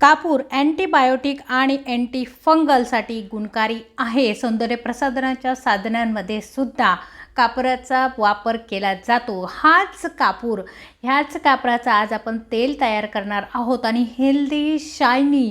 कापूर अँटीबायोटिक आणि अँटी फंगलसाठी गुणकारी आहे. सौंदर्य प्रसाधनाच्या साधनांमध्ये सुद्धा कापराचा वापर केला जातो. हाच कापूर ह्याच कापराचा आज आपण तेल तयार करणार आहोत. आणि हेल्दी शायनी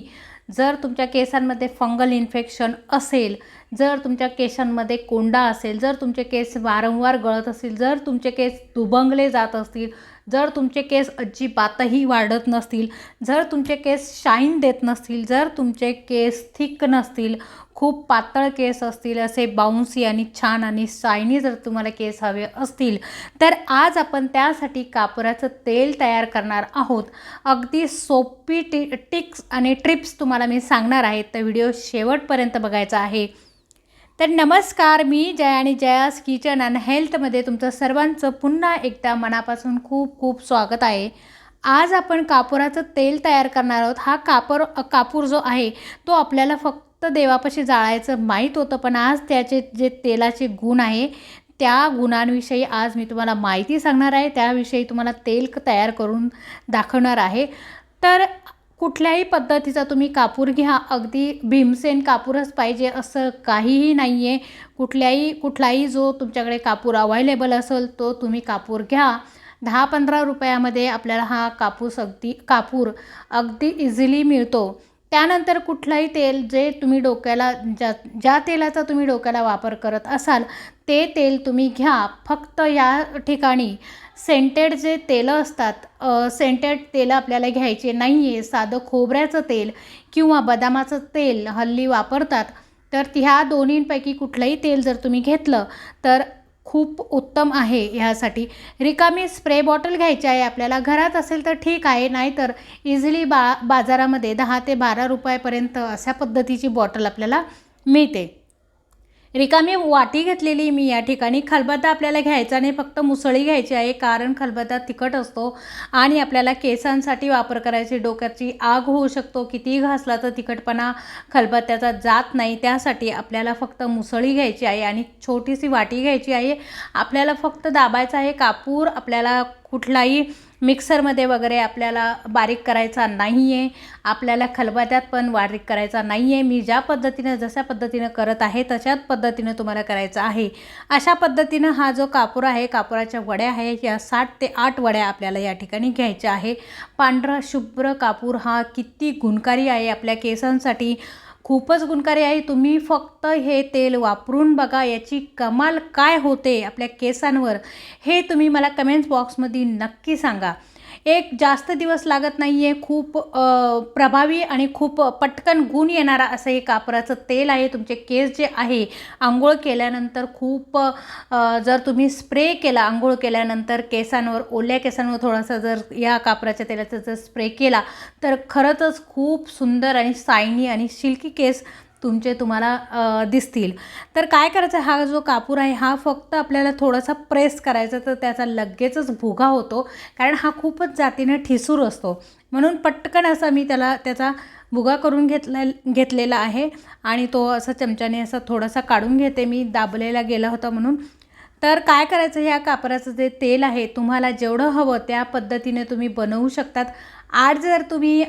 जर तुमच्या केसांमध्ये फंगल इन्फेक्शन असेल जर तुमच्या केसांमध्ये कोंडा असेल जर तुमचे केस वारंवार गळत असतील जर तुमचे केस दुबंगले जात असतील जर तुमचे केस अजिबातही वाढत नसतील जर तुमचे केस शाईन देत नसतील जर तुमचे केस थिक नसतील खूप पातळ केस असतील असे बाउन्सी आणि छान आणि शायनी जर तुम्हाला केस हवे असतील तर आज आपण त्यासाठी कापराचं तेल तयार करणार आहोत. अगदी सोपी टि टिक्स आणि ट्रिप्स तुम्हाला मी सांगणार आहे. तर व्हिडिओ शेवटपर्यंत बघायचा आहे. तर नमस्कार मी जया आणि जयास किचन अँड हेल्थमध्ये तुमचं सर्वांचं पुन्हा एकदा मनापासून खूप खूप स्वागत आहे. आज आपण कापुराचं तेल तयार करणार आहोत. हा कापूर कापूर जो आहे तो आपल्याला फक्त देवापाशी जाळायचं माहीत होतं पण आज त्याचे जे तेलाचे गुण आहे त्या गुणांविषयी आज मी तुम्हाला माहिती सांगणार आहे. त्याविषयी तुम्हाला तेल तयार करून दाखवणार आहे. तर कुठल्याही पद्धतीचा तुम्ही कापूर घ्या. अगदी भीमसेन कापूरच पाहिजे असं काहीही नाही आहे कुठल्याही कुठलाही जो तुमच्याकडे कापूर अवायलेबल असेल तो तुम्ही कापूर घ्या. दहा पंधरा रुपयामध्ये आपल्याला हा कापूस अगदी कापूर अगदी इझिली मिळतो. त्यानंतर कुठलंही तेल जे तुम्ही डोक्याला ज्या ज्या तेलाचा तुम्ही डोक्याला वापर करत असाल ते तेल तुम्ही घ्या. फक्त या ठिकाणी सेंटेड जे तेलं असतात सेंटेड तेलं आपल्याला घ्यायचे नाही आहे साधं खोबऱ्याचं तेल किंवा बदामाचं तेल हल्ली वापरतात. तर ह्या दोन्हींपैकी कुठलंही तेल जर तुम्ही घेतलं तर खूप उत्तम आहे ह्यासाठी रिकामी स्प्रे बॉटल घ्यायची आहे आपल्याला. घरात असेल तर ठीक आहे नाहीतर इझिली बा बाजारामध्ये दहा ते बारा रुपयापर्यंत अशा पद्धतीची बॉटल आपल्याला मिळते. रिकामी वाटी घेतलेली मी या ठिकाणी. खलबत्ता आपल्याला घ्यायचा नाही फक्त मुसळी घ्यायची आहे कारण खलबत्ता तिखट असतो आणि आपल्याला केसांसाठी वापर करायची. डोक्याची आग होऊ शकतो कितीही घासला तर तिखटपणा खलबत्त्याचा जात नाही. त्यासाठी आपल्याला फक्त मुसळी घ्यायची आहे आणि छोटीशी वाटी घ्यायची आहे. आपल्याला फक्त दाबायचं आहे. कापूर आपल्याला कुठलाही मिक्सरमध्ये वगैरे आपल्याला बारीक करायचा नाही आहे आपल्याला खलबत्यात पण बारीक करायचा नाही आहे मी ज्या पद्धतीनं जशा पद्धतीनं करत आहे तशाच पद्धतीनं तुम्हाला करायचं आहे. अशा पद्धतीनं हा जो कापूर आहे कापुराच्या वड्या आहे या साठ ते आठ वड्या आपल्याला या ठिकाणी घ्यायच्या आहे. पांढरा शुभ्र कापूर हा किती गुणकारी आहे आपल्या केसांसाठी. खूपच गुणकारी आहे. तुम्ही फक्त हे तेल वापरून बघा याची कमाल काय होते आपल्या केसांवर. हे तुम्ही मला कमेंट्स बॉक्समध्ये नक्की सांगा. एक जास्त दिवस लागत नाही आहे खूप प्रभावी आणि खूप पटकन गुण येणारा असं हे कापराचं तेल आहे. तुमचे केस जे आहे आंघोळ केल्यानंतर खूप जर तुम्ही स्प्रे केला आंघोळ केल्यानंतर केसांवर ओल्या केसांवर थोडासा जर या कापराच्या तेलाचा जर स्प्रे केला तर खरंच खूप सुंदर आणि सायनी आणि सिल्की केस तुमचे तुम्हाला दिसतील. तर काय करायचं? हा जो कापूर आहे हा फक्त आपल्याला थोडासा प्रेस करायचा तर त्याचा लगेचच भुगा होतो. कारण हा खूपच जातीनं ठिसूर असतो. म्हणून पटकन असा मी त्याला त्याचा भुगा करून घेतला घेतलेला आहे. आणि तो असा चमच्याने असं थोडासा काढून घेते. मी दाबलेला गेला होता म्हणून. तर काय करायचं? ह्या कापराचं जे तेल आहे तुम्हाला जेवढं हवं त्या पद्धतीने तुम्ही बनवू शकतात. आज जर तुम्ही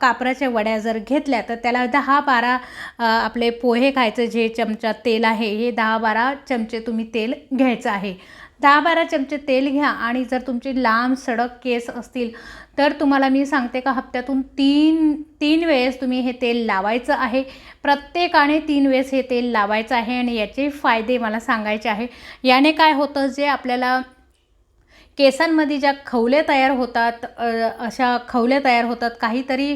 कापराच्या वड्या जर घेतल्या तर त्याला दहा बारा आपले पोहे खायचं जे चमचा तेल आहे हे दहा बारा चमचे तुम्ही तेल घ्यायचं आहे. दहा बारा चमचे तेल घ्या आणि जर तुमचे लांब सडक केस असतील तर तुम्हाला मी सांगते का हप्त्यातून तीन तीन वेळेस तुम्ही हे तेल लावायचं आहे. प्रत्येकाने तीन वेळेस हे तेल लावायचं आहे आणि याचे फायदे मला सांगायचे आहे. याने काय होतं जे आपल्याला केसांमध्ये ज्या खवले तयार होतात अशा खवले तयार होतात काहीतरी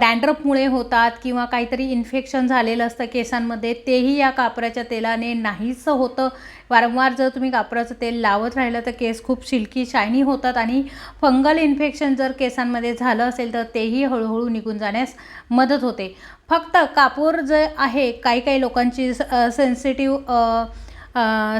डँड्रफमुळे होतात किंवा काहीतरी इन्फेक्शन झालेलं असतं केसांमध्ये तेही या कापराच्या तेलाने नाहीसं होतं. वारंवार जर तुम्ही कापराचं तेल लावत राहिलं तर केस खूप शिल्की शायनी होतात आणि फंगल इन्फेक्शन जर केसांमध्ये झालं असेल तर तेही हळूहळू निघून जाण्यास मदत होते. फक्त कापूर जे आहे काही काही लोकांची सेन्सिटिव्ह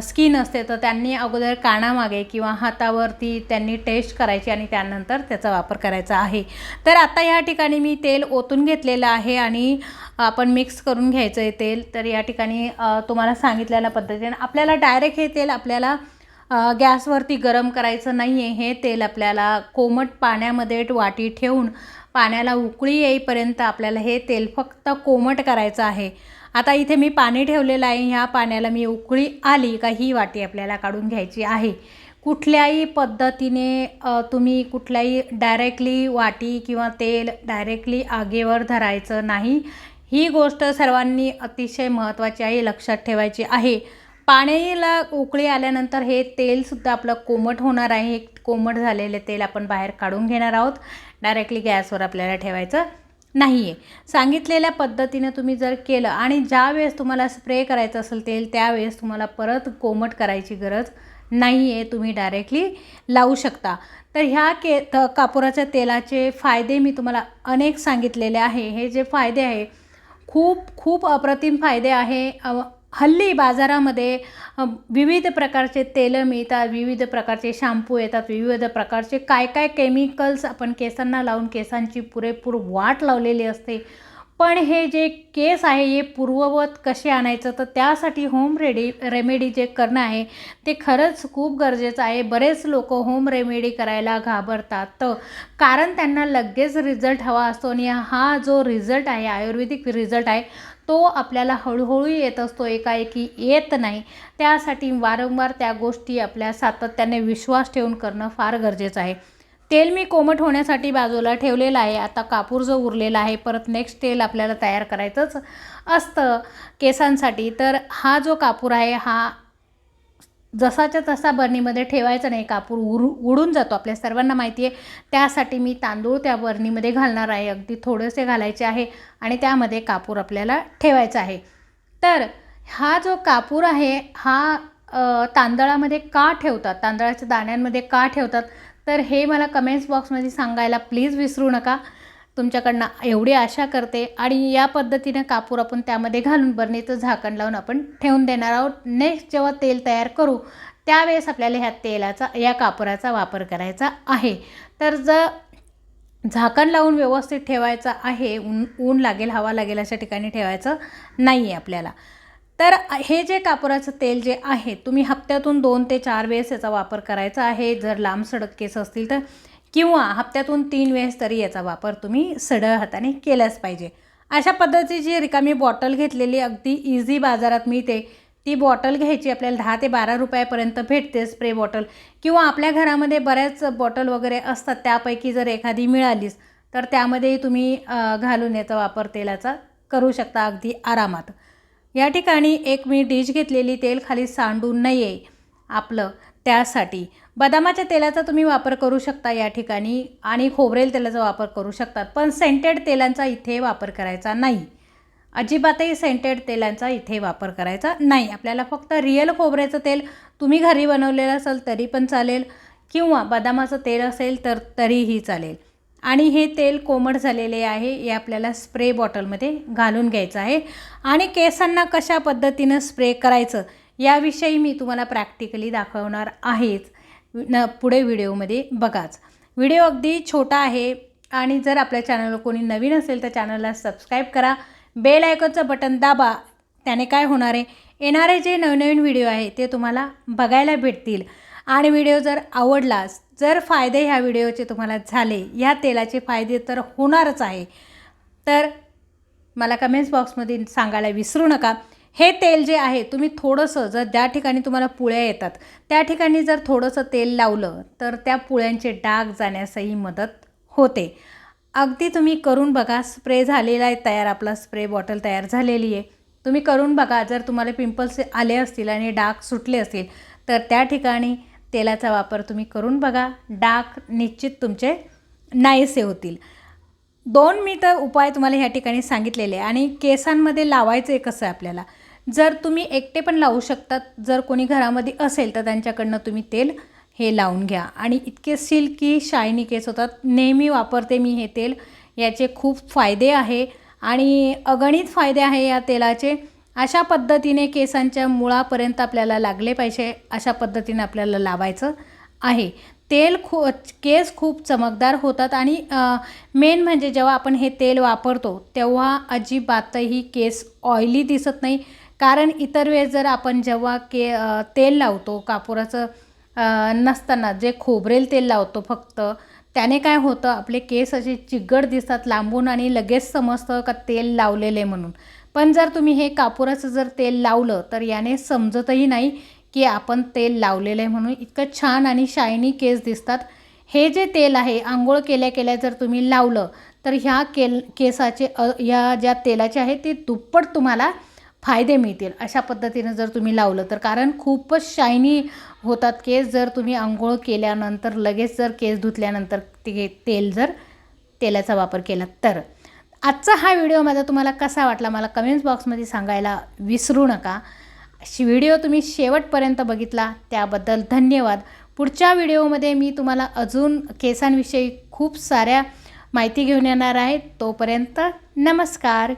स्किन असते तर त्यांनी अगोदर कानामागे किंवा हातावरती त्यांनी टेस्ट करायची आणि त्यानंतर त्याचा वापर करायचा आहे. तर आता या ठिकाणी मी तेल ओतून घेतलेलं आहे आणि आपण मिक्स करून घ्यायचं आहे तेल. तर या ठिकाणी तुम्हाला सांगितलेल्या पद्धतीने आपल्याला डायरेक्ट हे तेल आपल्याला गॅसवरती गरम करायचं नाही आहे हे तेल आपल्याला कोमट पाण्यामध्ये वाटी ठेवून पाण्याला उकळी येईपर्यंत आपल्याला हे तेल फक्त कोमट करायचं आहे. आता इथे मी पाणी ठेवलेलं आहे. ह्या पाण्याला मी उकळी आली का ही वाटी आपल्याला काढून घ्यायची आहे. कुठल्याही पद्धतीने तुम्ही कुठल्याही डायरेक्टली वाटी किंवा तेल डायरेक्टली आगेवर धरायचं नाही. ही गोष्ट सर्वांनी अतिशय महत्त्वाची आहे लक्षात ठेवायची आहे. पाण्याला उकळी आल्यानंतर हे तेलसुद्धा आपलं कोमट होणार आहे. कोमट झालेले तेल आपण बाहेर काढून घेणार आहोत. डायरेक्टली गॅसवर आपल्याला ठेवायचं. नाही आहे सांगितलेल्या पद्धतीनं तुम्ही जर केलं आणि ज्या वेळेस तुम्हाला स्प्रे करायचं असेल तेल त्यावेळेस तुम्हाला परत कोमट करायची गरज नाही आहे तुम्ही डायरेक्टली लावू शकता. तर ह्या के त कापुराच्या तेलाचे फायदे मी तुम्हाला अनेक सांगितलेले आहे. हे जे फायदे आहे खूप खूप अप्रतिम फायदे आहे. हल्ली बाजारामध्ये विविध प्रकारचे तेलं मिळतात विविध प्रकारचे शॅम्पू येतात विविध प्रकारचे काय काय केमिकल्स आपण केसांना लावून केसांची पुरेपूर वाट लावलेली असते. पण हे जे केस आहे हे पूर्ववत कसे आणायचं? तर त्यासाठी होम रेडी रेमेडी जे करणं आहे ते खरंच खूप गरजेचं आहे. बरेच लोक होम रेमेडी करायला घाबरतात. तर कारण त्यांना लगेच रिझल्ट हवा असतो आणि हा जो रिझल्ट आहे आयुर्वेदिक रिझल्ट आहे तो आपल्याला हळूहळू येत असतो एकाएकी येत नाही. त्यासाठी वारंवार त्या गोष्टी आपल्या सातत्याने विश्वास ठेवून करणं फार गरजेचं आहे. तेल मी कोमट होण्यासाठी बाजूला ठेवलेलं आहे. आता कापूर जो उरलेला आहे परत नेक्स्ट तेल आपल्याला तयार करायचंच असतं केसांसाठी. तर हा जो कापूर आहे हा जसाच्या तसा बरणीमध्ये ठेवायचा नाही. कापूर उरू उडून जातो. आपल्या सर्वांना माहिती आहे. त्यासाठी मी तांदूळ त्या बरणीमध्ये घालणार आहे. अगदी थोडेसे घालायचे आहे आणि त्यामध्ये कापूर आपल्याला ठेवायचा आहे. तर हा जो कापूर आहे हा तांदळामध्ये का ठेवतात? तांदळाच्या दाण्यांमध्ये का ठेवतात? तर हे मला कमेंट्स बॉक्समध्ये सांगायला प्लीज विसरू नका. तुमच्याकडनं एवढी आशा करते आणि या पद्धतीनं कापूर आपण त्यामध्ये घालून बरणीचं झाकण लावून आपण ठेवून देणार आहोत. नेक्स्ट जेव्हा तेल तयार करू त्यावेळेस आपल्याला ह्या तेलाचा या कापुराचा वापर करायचा आहे. तर जर झाकण लावून व्यवस्थित ठेवायचं आहे ऊन ऊन लागेल हवा लागेल अशा ठिकाणी ठेवायचं नाही आहे आपल्याला. तर हे जे कापुराचं तेल जे आहे तुम्ही हप्त्यातून दोन ते चार वेळेस याचा वापर करायचा आहे. जर लांब सडक केस असतील तर किंवा हप्त्यातून तीन वेळेस तरी याचा वापर तुम्ही सडळ हाताने केलाच पाहिजे. अशा पद्धतीची रिकामी बॉटल घेतलेली अगदी इझी बाजारात मिळते. ती बॉटल घ्यायची आपल्याला दहा ते बारा रुपयापर्यंत भेटते स्प्रे बॉटल किंवा आपल्या घरामध्ये बऱ्याच बॉटल वगैरे असतात त्यापैकी जर एखादी मिळालीच तर त्यामध्येही तुम्ही घालून याचा वापर तेलाचा करू शकता अगदी आरामात. या ठिकाणी एक मी डिश घेतलेली तेल खाली सांडू नये आपलं त्यासाठी. बदामाच्या तेलाचा तुम्ही वापर करू शकता या ठिकाणी आणि खोबरेल तेलाचा वापर करू शकतात पण सेंटेड तेलांचा इथे वापर करायचा नाही. अजिबातही सेंटेड तेलांचा इथे वापर करायचा नाही. आपल्याला फक्त रिअल खोबऱ्याचं तेल तुम्ही घरी बनवलेलं असेल तरी पण चालेल किंवा बदामाचं तेल असेल तर तरीही चालेल. आणि हे तेल कोमट झालेले आहे हे आपल्याला स्प्रे बॉटलमध्ये घालून घ्यायचं आहे. आणि केसांना कशा पद्धतीनं स्प्रे करायचं याविषयी मी तुम्हाला प्रॅक्टिकली दाखवणार आहेच. न पुढे व्हिडिओमध्ये बघाच. व्हिडिओ अगदी छोटा आहे आणि जर आपल्या चॅनलवर कोणी नवीन असेल तर चॅनलला सबस्क्राईब करा. बेल आयकॉनचं बटन दाबा त्याने काय होणार आहे? येणारे जे नवनवीन व्हिडिओ आहे ते तुम्हाला बघायला भेटतील. आणि व्हिडिओ जर आवडलास जर फायदे ह्या व्हिडिओचे तुम्हाला झाले ह्या तेलाचे फायदे तर होणारच आहे. तर मला कमेंट्स बॉक्समध्ये सांगायला विसरू नका. हे तेल जे आहे तुम्ही थोडंसं जर ज्या ठिकाणी तुम्हाला पुळ्या येतात त्या ठिकाणी जर थोडंसं तेल लावलं तर त्या पुळ्यांचे डाग जाण्यासही मदत होते. अगदी तुम्ही करून बघा स्प्रे झालेला आहे तयार आपला स्प्रे बॉटल तयार झालेली आहे. तुम्ही करून बघा जर तुम्हाला पिंपल्स आले असतील आणि डाग सुटले असतील तर त्या ठिकाणी तेलाचा वापर तुम्ही करून बघा. डाग निश्चित तुमचे नाहीसे होतील. दोन मी तर उपाय तुम्हाला ह्या ठिकाणी सांगितलेले आणि केसांमध्ये लावायचं आहे कसं आहे आपल्याला? जर तुम्ही एकटे पण लावू शकतात जर कोणी घरामध्ये असेल तर त्यांच्याकडनं तुम्ही तेल हे लावून घ्या. आणि इतके सिल्की शायनी केस होतात नेहमी वापरते मी हे तेल. याचे खूप फायदे आहे आणि अगणित फायदे आहे या तेलाचे. अशा पद्धतीने केसांच्या मुळापर्यंत आपल्याला लागले पाहिजे अशा पद्धतीने आपल्याला लावायचं आहे. तेल खू केस खूप चमकदार होतात आणि मेन म्हणजे जेव्हा आपण हे तेल वापरतो तेव्हा अजिबातही केस ऑइली दिसत नाही. कारण इतर वेळेस जर आपण जेव्हा के तेल लावतो कापुराचं नसताना जे खोबरेल तेल लावतो फक्त त्याने काय होतं आपले केस असे चिगड दिसतात लांबून आणि लगेच समजतं का तेल लावलेले म्हणून. पण जर तुम्ही हे कापुराचं जर तेल लावलं तर याने समजतही नाही की आपण तेल लावलेलं आहे म्हणून इतकं छान आणि शायनी केस दिसतात. हे जे तेल आहे आंघोळ केल्या केल्या जर तुम्ही लावलं तर ह्या केल केसाचे ह्या ज्या तेलाचे आहे ते दुप्पट तुम्हाला फायदे मिळतील अशा पद्धतीनं जर तुम्ही लावलं तर. कारण खूपच शायनी होतात केस. जर तुम्ही आंघोळ केल्यानंतर लगेच जर केस धुतल्यानंतर ते तेल जर तेलाचा वापर केला तर. आजचा हा व्हिडिओ माझा तुम्हाला कसा वाटला मला कमेंट्स बॉक्समध्ये सांगायला विसरू नका. व्हिडिओ तुम्ही शेवटपर्यंत बघितला त्याबद्दल धन्यवाद. पुढच्या व्हिडिओमध्ये मी तुम्हाला अजून केसांविषयी खूप साऱ्या माहिती घेऊन येणार आहे. तोपर्यंत नमस्कार.